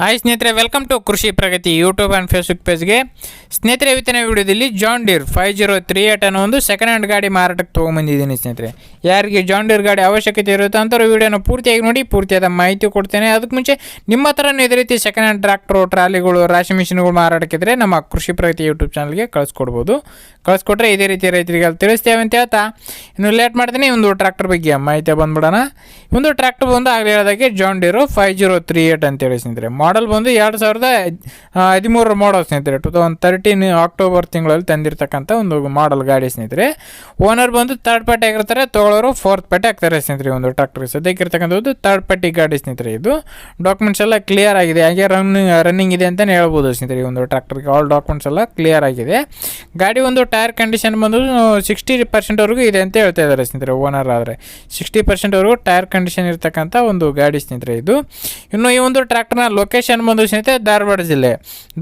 Hi ಸ್ನೇಹಿತರೆ welcome to Krishi Pragati YouTube and Facebook ಪೇಜ್ಗೆ ಸ್ನೇಹಿತರೆ, ಇವತ್ತಿನ ವಿಡಿಯೋದಲ್ಲಿ John Deere five zero three eight ಅನ್ನೋ ಒಂದು ಸೆಕೆಂಡ್ ಹ್ಯಾಂಡ್ ಗಾಡಿ ಮಾರಾಟಕ್ಕೆ ತೊಗೊಂಬಂದಿದ್ದೀನಿ ಸ್ನೇಹಿತರೆ. ಯಾರಿಗೆ ಜಾನ್ ಡೀರ್ ಗಾಡಿ ಅವಶ್ಯಕತೆ ಇರುತ್ತೆ ಅಂಥವ್ರು ವೀಡಿಯೋನ ಪೂರ್ತಿಯಾಗಿ ನೋಡಿ, ಪೂರ್ತಿಯಾದ ಮಾಹಿತಿ ಕೊಡ್ತೇನೆ. ಅದಕ್ಕೆ ಮುಂಚೆ ನಿಮ್ಮ ಹತ್ರನೂ ಇದೇ ರೀತಿ ಸೆಕೆಂಡ್ ಹ್ಯಾಂಡ್ ಟ್ರ್ಯಾಕ್ಟ್ರು ಟ್ರಾಲಿಗಳು, ರಾಶಿ ಮಿಷಿನ್ಗಳು ಮಾರಾಟಕ್ಕಿದ್ರೆ ನಮ್ಮ ಕೃಷಿ ಪ್ರಗತಿ ಯೂಟ್ಯೂಬ್ ಚಾನಲ್ಗೆ ಕಳಿಸ್ಕೊಡ್ಬೋದು. ಕಳಿಸ್ಕೊಟ್ರೆ ಇದೇ ರೀತಿ ರೈತರಿಗೆ ಅಲ್ಲಿ ತಿಳಿಸ್ತೇವೆ ಅಂತ ಹೇಳ್ತಾ. ಇನ್ನು ಲೇಟ್ ಮಾಡ್ತೀನಿ, ಒಂದು ಟ್ರ್ಯಾಕ್ಟರ್ ಬಗ್ಗೆ ಮಾಹಿತಿ ಬಂದ್ಬಿಡೋಣ. ಒಂದು ಟ್ರ್ಯಾಕ್ಟರ್ ಬಂದು ಆಗಲೇ ಹೇಳಿದಾಗೆ John Deere five zero three eight ಅಂತೇಳಿ ಸ್ನೇಹಿತರೆ. ಮಾಡಲ್ ಬಂದು ಎರಡು ಸಾವಿರದ ಹದಿಮೂರರ ಮಾಡಲ್ ಸ್ನೇಹಿತರೆ ಟು ತೌಸಂಡ್ ತರ್ಟೀನ್ ಅಕ್ಟೋಬರ್ ತಿಂಗಳಲ್ಲಿ ತಂದಿರತಕ್ಕಂಥ ಒಂದು ಮಾಡಲ್ ಗಾಡಿ ಸ್ನೇಹಿತರೆ. ಓನರ್ ಬಂದು ತರ್ಡ್ ಪಾರ್ಟಿ ಆಗಿರ್ತಾರೆ ತೊಗೊಳೋರು ಫೋರ್ತ್ ಪಾರ್ಟಿ ಆಗ್ತಾರೆ ಸ್ನೇಹಿತರೆ ಒಂದು ಟ್ರ್ಯಾಕ್ಟರ್ ಸದ್ಯಕ್ಕೆ ಇರ್ತಕ್ಕಂಥದ್ದು ತರ್ಡ್ ಪಾರ್ಟಿ ಗಾಡಿ ಸ್ನೇಹಿತರೆ ಇದು. ಡಾಕ್ಯುಮೆಂಟ್ಸ್ ಎಲ್ಲ ಕ್ಲಿಯರ್ ಆಗಿದೆ. ಹಾಗೆ ರನ್ನಿಂಗ್ ರನ್ನಿಂಗ್ ಇದೆ ಅಂತಲೇ ಹೇಳ್ಬೋದು ಸ್ನೇಹಿತರೆ ಈ ಒಂದು ಟ್ರ್ಯಾಕ್ಟರ್ಗೆ ಆಲ್ ಡಾಕ್ಯುಮೆಂಟ್ಸ್ ಎಲ್ಲ ಕ್ಲಿಯರ್ ಆಗಿದೆ. ಗಾಡಿ ಒಂದು ಟೈರ್ ಕಂಡೀಷನ್ ಬಂದು ಸಿಕ್ಸ್ಟಿ ಪರ್ಸೆಂಟ್ವರೆಗೂ ಇದೆ ಅಂತ ಹೇಳ್ತಾ ಇದ್ದಾರೆ ಸ್ನೇಹಿತರೆ ಓನರ್ ಆದರೆ. ಸಿಕ್ಸ್ಟಿ ಪರ್ಸೆಂಟ್ವರೆಗೂ ಟೈರ್ ಕಂಡೀಷನ್ ಇರ್ತಕ್ಕಂಥ ಒಂದು ಗಾಡಿ ಸ್ನೇಹಿತರೆ ಇದು. ಇನ್ನು ಈ ಒಂದು ಟ್ರ್ಯಾಕ್ಟರ್ನ ಲೊಕೇಶನ್ ಬಂದು ಸ್ನೇಹಿತರೆ ಧಾರವಾಡ ಜಿಲ್ಲೆ.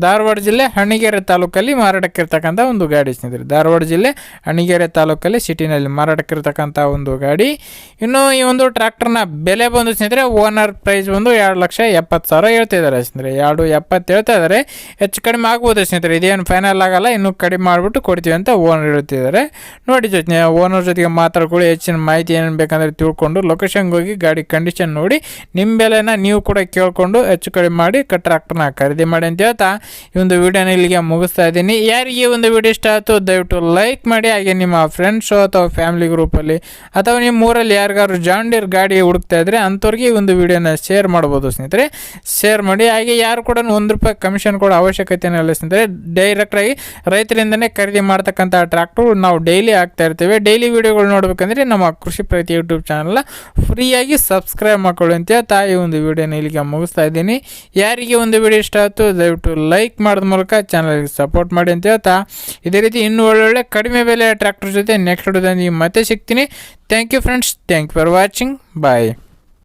ಧಾರವಾಡ ಜಿಲ್ಲೆ ಹಣಿಗೆರೆ ತಾಲೂಕಲ್ಲಿ ಮಾರಾಟಕ್ಕಿರ್ತಕ್ಕಂಥ ಒಂದು ಗಾಡಿ ಸ್ನೇಹಿತರೆ ಧಾರವಾಡ ಜಿಲ್ಲೆ ಹಣಿಗೆರೆ ತಾಲೂಕಲ್ಲಿ ಸಿಟಿನಲ್ಲಿ ಮಾರಾಟಕ್ಕಿರ್ತಕ್ಕಂಥ ಒಂದು ಗಾಡಿ. ಇನ್ನು ಈ ಒಂದು ಟ್ರ್ಯಾಕ್ಟರ್ನ ಬೆಲೆ ಬಂದು ಸ್ನೇಹಿತರೆ ಓನರ್ ಪ್ರೈಸ್ ಬಂದು ಎರಡು ಲಕ್ಷ ಎಪ್ಪತ್ತು ಸಾವಿರ ಹೇಳ್ತಾ ಇದ್ದಾರೆ ಸ್ನೇಹಿತರೆ ಎರಡು ಎಪ್ಪತ್ತು ಹೇಳ್ತಾ ಇದ್ದಾರೆ. ಹೆಚ್ಚು ಕಡಿಮೆ ಆಗ್ಬೋದು ಸ್ನೇಹಿತರೆ ಇದೇನು ಫೈನಲ್ ಆಗಲ್ಲ, ಇನ್ನೂ ಕಡಿಮೆ ಮಾಡಿಬಿಟ್ಟು ಕೊಡ್ತೀವಿ ಅಂತ ಓನರ್ ಹೇಳ್ತಿದ್ದಾರೆ ನೋಡಿ ಜೊತೆ, ಓನರ್ ಜೊತೆಗೆ ಮಾತಾಡ್ಕೊಳ್ಳಿ, ಹೆಚ್ಚಿನ ಮಾಹಿತಿ ಏನು ಬೇಕಂದ್ರೆ ತಿಳ್ಕೊಂಡು ಲೊಕೇಶನ್ಗೆ ಹೋಗಿ ಗಾಡಿ ಕಂಡೀಷನ್ ನೋಡಿ. ನಿಮ್ಮ ಬೆಲೆನ ನೀವು ಕೂಡ ಕೇಳಿಕೊಂಡು ಹೆಚ್ಚು ಕಡಿಮೆ ಮಾಡಿ ಕ ಟ್ರ್ಯಾಕ್ಟರ್ನ ಖರೀದಿ ಮಾಡಿ ಅಂತ ಹೇಳ್ತಾ ಈ ಒಂದು ವಿಡಿಯೋನ ಇಲ್ಲಿಗೆ ಮುಗಿಸ್ತಾ ಇದ್ದೀನಿ. ಯಾರಿಗೆ ಈ ಒಂದು ವಿಡಿಯೋ ಇಷ್ಟ ಆಯಿತು, ದಯವಿಟ್ಟು ಲೈಕ್ ಮಾಡಿ. ಹಾಗೆ ನಿಮ್ಮ ಫ್ರೆಂಡ್ಸು ಅಥವಾ ಫ್ಯಾಮಿಲಿ ಗ್ರೂಪಲ್ಲಿ ಅಥವಾ ನಿಮ್ಮ ಊರಲ್ಲಿ ಯಾರಿಗಾದ್ರು ಜಾಂಡೀರ್ ಗಾಡಿ ಹುಡುಕ್ತಾ ಇದ್ರೆ ಅಂಥವ್ರಿಗೆ ಈ ಒಂದು ವಿಡಿಯೋನ ಶೇರ್ ಮಾಡ್ಬೋದು ಸ್ನೇಹಿತರೆ. ಶೇರ್ ಮಾಡಿ. ಹಾಗೆ ಯಾರು ಕೂಡ ಒಂದು ರೂಪಾಯಿ ಕಮಿಷನ್ ಕೊಡೋ ಅವಶ್ಯಕತೆ ಇಲ್ಲ ಸ್ನೇಹಿತರೆ. ಡೈರೆಕ್ಟಾಗಿ ರೈತರಿಂದನೇ ಖರೀದಿ ಮಾಡ್ತಕ್ಕಂಥ ಟ್ರ್ಯಾಕ್ಟರ್ ನಾವು ಡೈಲಿ ಹಾಕ್ತಾ ಇರ್ತೇವೆ. ಡೈಲಿ ವಿಡಿಯೋಗಳು ನೋಡಬೇಕಂದ್ರೆ ನಮ್ಮ ಕೃಷಿ ಪ್ರತಿ ಯೂಟ್ಯೂಬ್ ಚಾನಲ್ನ ಫ್ರೀಯಾಗಿ ಸಬ್ಸ್ಕ್ರೈಬ್ ಮಾಡ್ಕೊಳ್ಳಿ ಅಂತ ಹೇಳ್ತಾ ಈ ಒಂದು ವಿಡಿಯೋನ ಇಲ್ಲಿಗೆ ಮುಗಿಸ್ತಾ ಇದ್ದೀನಿ. ಯಾರಿಗೆ ಒಂದು ವಿಡಿಯೋ ಇಷ್ಟ ಆಯಿತು, ದಯವಿಟ್ಟು ಲೈಕ್ ಮಾಡೋದ ಮೂಲಕ ಚಾನಲ್ಗೆ ಸಪೋರ್ಟ್ ಮಾಡಿ ಅಂತ ಹೇಳ್ತಾ. ಇದೇ ರೀತಿ ಇನ್ನೂ ಒಳ್ಳೊಳ್ಳೆ ಕಡಿಮೆ ಬೆಲೆ ಟ್ರ್ಯಾಕ್ಟರ್ ಜೊತೆ ನೆಕ್ಸ್ಟ್ ವಿಡಿಯೋದಲ್ಲಿ ಮತ್ತೆ ಸಿಗ್ತೀನಿ. Thank you friends thank you for watching bye